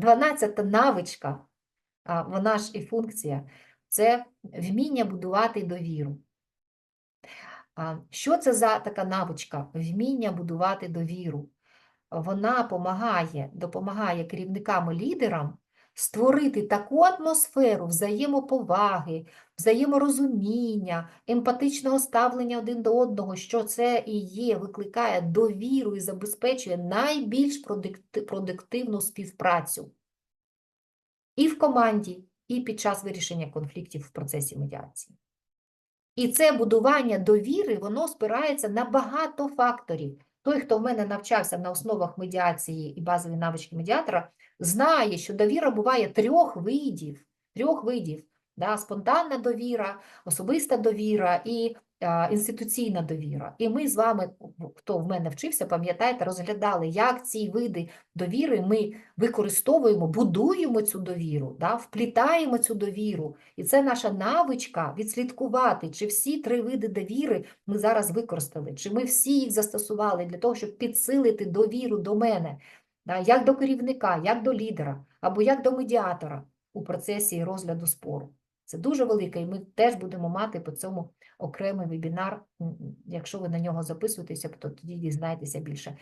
12 навичка, вона ж і функція, це вміння будувати довіру. Що це за така навичка? Вміння будувати довіру. Вона допомагає допомагає керівникам і лідерам створити таку атмосферу взаємоповаги, взаєморозуміння, емпатичного ставлення один до одного, що це і є, викликає довіру і забезпечує найбільш продуктивну співпрацю і в команді, і під час вирішення конфліктів в процесі медіації. І це будування довіри, воно спирається на багато факторів. Той, хто в мене навчався на основах медіації і базові навички медіатора, знає, що довіра буває трьох видів. Трьох видів да? спонтанна довіра, особиста довіра і інституційна довіра. І ми з вами, хто в мене вчився, пам'ятаєте, розглядали, як ці види довіри ми використовуємо, будуємо цю довіру, да? вплітаємо цю довіру. І це наша навичка відслідкувати, чи всі три види довіри ми зараз використали, чи ми всі їх застосували для того, щоб підсилити довіру до мене, да, як до керівника, як до лідера, або як до медіатора у процесі розгляду спору. Це дуже велике, і ми теж будемо мати по цьому окремий вебінар. Якщо ви на нього записуєтеся, то тоді дізнаєтеся більше.